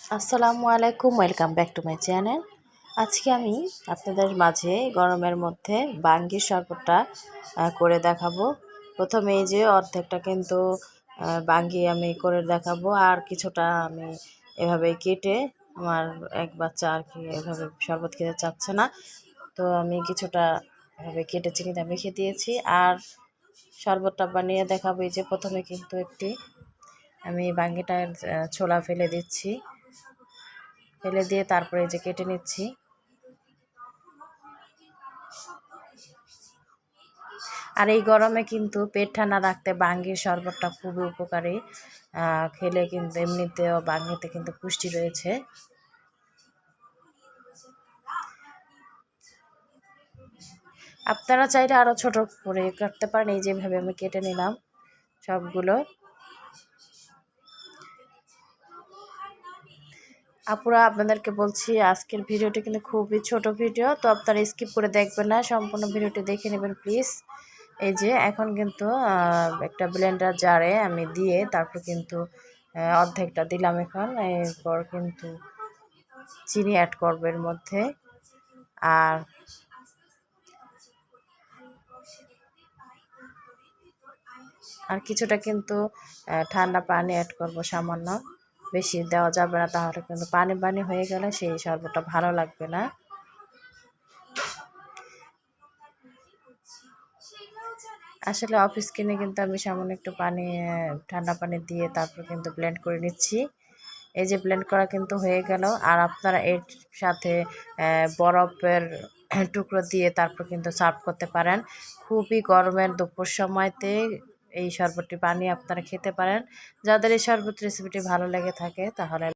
আসসালামু আলাইকুম, welcome back to my channel. আজকে আমি আপনাদের মাঝে গরমের মধ্যে বাঙ্গির শরবতটা করে দেখাবো। প্রথমে এই যে অর্ধেকটা কিন্তু বাঙ্গি আমি করে দেখাবো, আর কিছুটা আমি এভাবে কেটে আমার এক বাচ্চা আর কি এভাবে শরবত খেতে চাচ্ছে না। তো আমি কিছুটা এভাবে কেটে চিনিতে মেখে দিয়েছি, আর শরবতটা বানিয়ে দেখাবো। এই যে প্রথমে কিন্তু একটি, আমি বাঙ্গিটার ছোলা ফেলে দিচ্ছি। ফেলে দিয়ে তারপরে যে কেটে নিচ্ছি। আর এই গরমে কিন্তু পেট ঠান্ডা রাখতে বাঙ্গির শরবতটা খুবই উপকারী। খেলে কিন্তু এমনিতেও বাঙ্গিতে কিন্তু পুষ্টি রয়েছে। আপনারা চাইলে আরও ছোট করে কাটতে পারেন। এই যেভাবে আমি কেটে নিলাম সবগুলো। আপুরা, আপনাদেরকে বলছি, আজকের ভিডিওটি কিন্তু খুবই ছোট ভিডিও, তো আপনারা স্কিপ করে দেখবেন না, সম্পূর্ণ ভিডিওটি দেখে নেবেন প্লিজ এই যে, এখন কিন্তু একটা ব্লেন্ডার জারে আমি দিয়ে তারপর কিন্তু অর্ধেকটা দিলাম এখন, এরপর কিন্তু চিনি অ্যাড করব এর মধ্যে। আর আর কিছুটা কিন্তু ঠান্ডা পানি অ্যাড করব সামান্য। বেশি দেওয়া যাবে না, তাহলে কিন্তু পানি পানি হয়ে গেলে সেই শরবতটা ভালো লাগবে না। আসলে অফিস কিনে কিন্তু আমি সামান্য একটু পানি, ঠান্ডা পানি দিয়ে তারপর কিন্তু ব্লেন্ড করে নিচ্ছি। এই যে ব্লেন্ড করা কিন্তু হয়ে গেল। আর আপনারা এর সাথে বরফের টুকরো দিয়ে তারপর কিন্তু সার্ভ করতে পারেন। খুবই গরমের দুপুর সময়তে এই শরবতটি বানিয়ে আপনারা খেতে পারেন। যাদের এই শরবত রেসিপিটি ভালো লেগে থাকে তাহলে